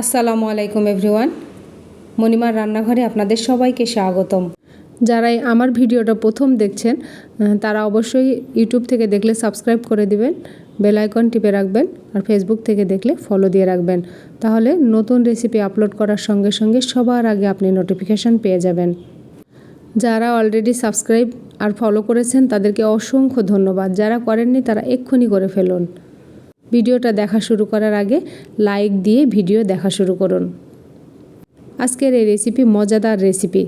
আসসালামু আলাইকুম এভরিওয়ান। মণিমার রান্নাঘরে আপনাদের সবাইকে স্বাগতম। যারাই আমার ভিডিওটা প্রথম দেখছেন তারা অবশ্যই ইউটিউব থেকে দেখলে সাবস্ক্রাইব করে দিবেন, বেল আইকন টিপে রাখবেন আর ফেসবুক থেকে দেখলে ফলো দিয়ে রাখবেন। তাহলে নতুন রেসিপি আপলোড করার সঙ্গে সঙ্গে সবার আগে আপনি নোটিফিকেশান পেয়ে যাবেন। যারা অলরেডি সাবস্ক্রাইব আর ফলো করেছেন, তাদেরকে অসংখ্য ধন্যবাদ। যারা করেননি, তারা এক্ষুনি করে ফেলুন। ভিডিওটা দেখা শুরু করার আগে লাইক দিয়ে ভিডিও দেখা শুরু করুন। আজকের এই রেসিপি মজাদার রেসিপি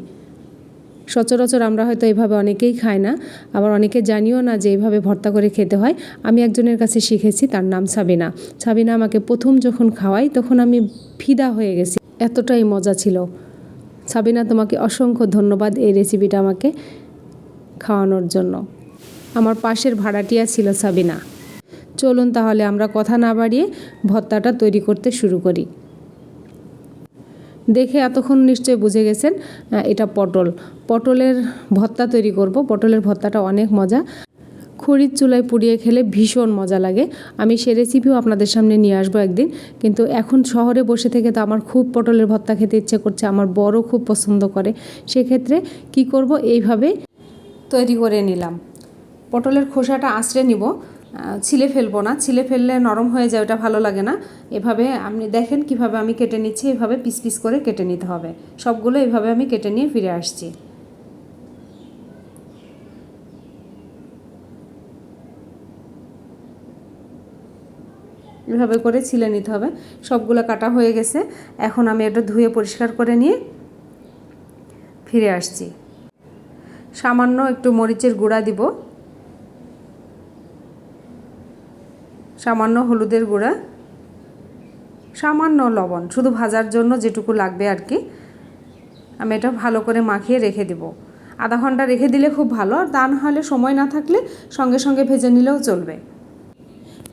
সচরাচর আমরা হয়তো এভাবে অনেকেই খাই না, আবার অনেকে জানিও না যে এইভাবে ভর্তা করে খেতে হয়। আমি একজনের কাছে শিখেছি, তার নাম সাবিনা। সাবিনা আমাকে প্রথম যখন খাওয়াই তখন আমি ফিদা হয়ে গেছি। এতটাই মজা ছিল। সাবিনা, তোমাকে অসংখ্য ধন্যবাদ এই রেসিপিটা আমাকে খাওয়ানোর জন্য। আমার পাশের ভাড়াটিয়া ছিল সাবিনা। চলুন তাহলে আমরা কথা না বাড়িয়ে ভর্তাটা তৈরি করতে শুরু করি। দেখে এতক্ষণ নিশ্চয়ই বুঝে গেছেন এটা পটল। পটলের ভর্তা তৈরি করব। পটলের ভর্তাটা অনেক মজা। খড়ির চুলায় পুড়িয়ে খেলে ভীষণ মজা লাগে। আমি সে রেসিপিও আপনাদের সামনে নিয়ে আসব একদিন। কিন্তু এখন শহরে বসে থেকে তো আমার খুব পটলের ভর্তা খেতে ইচ্ছে করছে, আমার বড় খুব পছন্দ করে। সেক্ষেত্রে কি করব? এইভাবে তৈরি করে নিলাম। পটলের খোসাটা আঁচড়ে নিব। ছিলে ফেলব না। ছিলে ফেললে নরম হয়ে যায়, ওটা ভালো লাগে না। এভাবে আপনি দেখেন কীভাবে আমি কেটে নিচ্ছি, এভাবে পিস পিস করে কেটে নিতে হবে। সবগুলো এভাবে আমি কেটে নিয়ে ফিরে আসছি। এভাবে করে ছিলে নিতে হবে। সবগুলো কাটা হয়ে গেছে। এখন আমি এটা ধুয়ে পরিষ্কার করে নিয়ে ফিরে আসছি। সামান্য একটু মরিচের গুঁড়া দিব। সামান্য হলুদের গুঁড়া, সামান্য লবণ, শুধু ভাজার জন্য যেটুকু লাগবে আর কি। আমি এটা ভালো করে মাখিয়ে রেখে দিব। আধা ঘণ্টা রেখে দিলে খুব ভালো, আর তা না হলে সময় না থাকলে সঙ্গে সঙ্গে ভেজে নিলেও চলবে।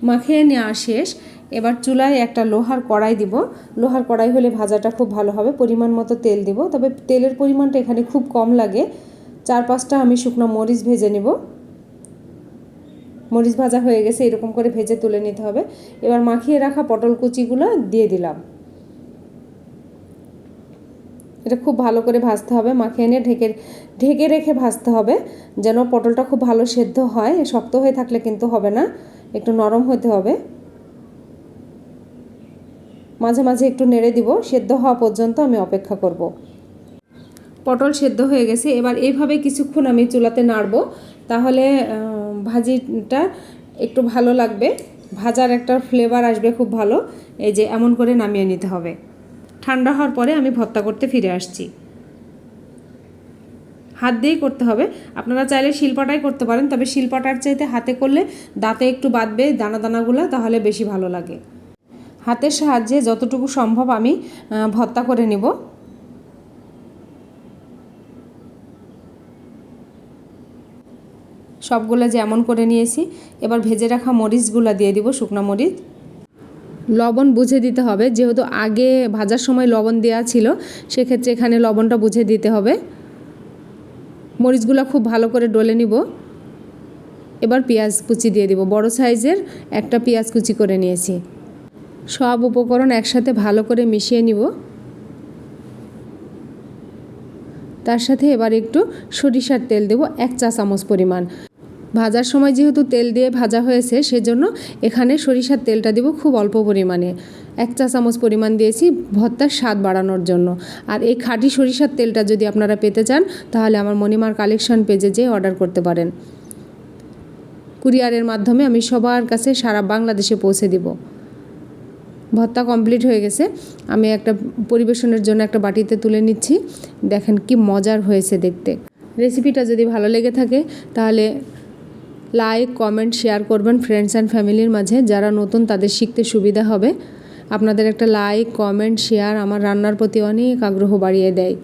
মাখিয়ে নেওয়া শেষ। এবার চুলায় একটা লোহার কড়াই দিব। লোহার কড়াই হলে ভাজাটা খুব ভালো হবে। পরিমাণ মতো তেল দিব। তবে তেলের পরিমাণটা এখানে খুব কম লাগে। চার পাঁচটা আমি শুকনো মরিচ ভেজে নেব। মরিচ ভাজা হয়ে গেছে, এরকম করে ভেজে তুলে নিতে হবে। এবার মাখিয়ে রাখা পটল কুচিগুলো দিয়ে দিলাম। এটা খুব ভালো করে ভাজতে হবে, মাখিয়ে নিয়ে ঢেকে ঢেকে রেখে ভাজতে হবে, যেন পটলটা খুব ভালো সেদ্ধ হয়। শক্ত হয়ে থাকলে কিন্তু হবে না, একটু নরম হতে হবে। মাঝে মাঝে একটু নেড়ে দিব, সেদ্ধ হওয়া পর্যন্ত আমি অপেক্ষা করব। পটল সেদ্ধ হয়ে গেছে, এবার এইভাবে কিছুক্ষণ আমি চুলাতে নাড়বো, তাহলে ভাজিটা একটু ভালো লাগবে। ভাজার একটা ফ্লেভার আসবে খুব ভালো। এই যে এমন করে নামিয়ে নিতে হবে। ঠান্ডা হওয়ার পরে আমি ভর্তা করতে ফিরে আসছি। হাত দিয়েই করতে হবে। আপনারা চাইলে শিলপাটাই করতে পারেন, তবে শিলপাটার চাইতে হাতে করলে দাঁতে একটু বাঁধবে দানা দানাগুলো, তাহলে বেশি ভালো লাগে। হাতের সাহায্যে যতটুকু সম্ভব আমি ভর্তা করে নিব। সবগুলো যেমন করে নিয়েছি। এবার ভেজে রাখা মরিচগুলো দিয়ে দিব, শুকনো মরিচ। লবণ বুঝে দিতে হবে, যেহেতু আগে ভাজার সময় লবণ দেওয়া ছিল, সেক্ষেত্রে এখানে লবণটা বুঝে দিতে হবে। মরিচগুলো খুব ভালো করে ডলে নিব। এবার পেঁয়াজ কুচি দিয়ে দিব, বড় সাইজের একটা পেঁয়াজ কুচি করে নিয়েছি। সব উপকরণ একসাথে ভালো করে মিশিয়ে নিব। তার সাথে এবার একটু সরিষার তেল দেব, এক চা চামচ পরিমাণ। ভাজার সময় যেহেতু তেল দিয়ে ভাজা হয়েছে, সেজন্য এখানে সরিষার তেলটা দেব খুব অল্প পরিমাণে। এক চা চামচ পরিমাণ দিয়েছি ভর্তার স্বাদ বাড়ানোর জন্য। আর এই খাঁটি সরিষার তেলটা যদি আপনারা পেতে চান, তাহলে আমার মণিমার কালেকশন পেজে যেয়ে অর্ডার করতে পারেন। কুরিয়ারের মাধ্যমে আমি সবার কাছে সারা বাংলাদেশে পৌঁছে দিব। ভর্তা কমপ্লিট হয়ে গেছে। আমি একটা পরিবেশনের জন্য একটা বাটিতে তুলে নিচ্ছি। দেখেন কি মজার হয়েছে দেখতে। রেসিপিটা যদি ভালো লেগে থাকে, তাহলে লাইক কমেন্ট শেয়ার করবেন ফ্রেন্ডস অ্যান্ড ফ্যামিলির মাঝে। যারা নতুন, তাদের শিখতে সুবিধা হবে। আপনাদের একটা লাইক কমেন্ট শেয়ার আমার রান্নার প্রতি অনেক আগ্রহ বাড়িয়ে দেয়।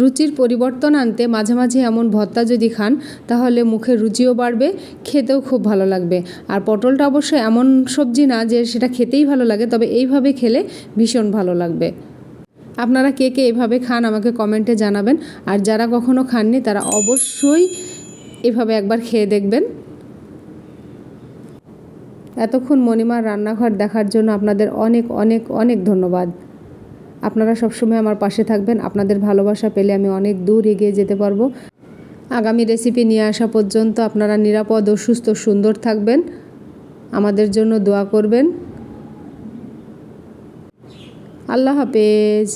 রুচির পরিবর্তন আনতে মাঝে মাঝে এমন ভর্তা যদি খান, তাহলে মুখের রুচিও বাড়বে, খেতেও খুব ভালো লাগবে। আর পটলটা অবশ্য এমন সবজি না যে সেটা খেতেই ভালো লাগে, তবে এইভাবে খেলে ভীষণ ভালো লাগবে। আপনারা কে কে এভাবে খান আমাকে কমেন্টে জানাবেন। আর যারা কখনো খাননি, তারা অবশ্যই এভাবে একবার খেয়ে দেখবেন। এতক্ষণ মণিমার রান্নাঘর দেখার জন্য আপনাদের অনেক অনেক অনেক ধন্যবাদ। আপনারা সবসময় আমার পাশে থাকবেন। আপনাদের ভালোবাসা পেলে আমি অনেক দূর এগিয়ে যেতে পারব। আগামী রেসিপি নিয়ে আসা পর্যন্ত আপনারা নিরাপদ ও সুস্থ, সুন্দর থাকবেন। আমাদের জন্য দোয়া করবেন। আল্লাহ হাফেজ।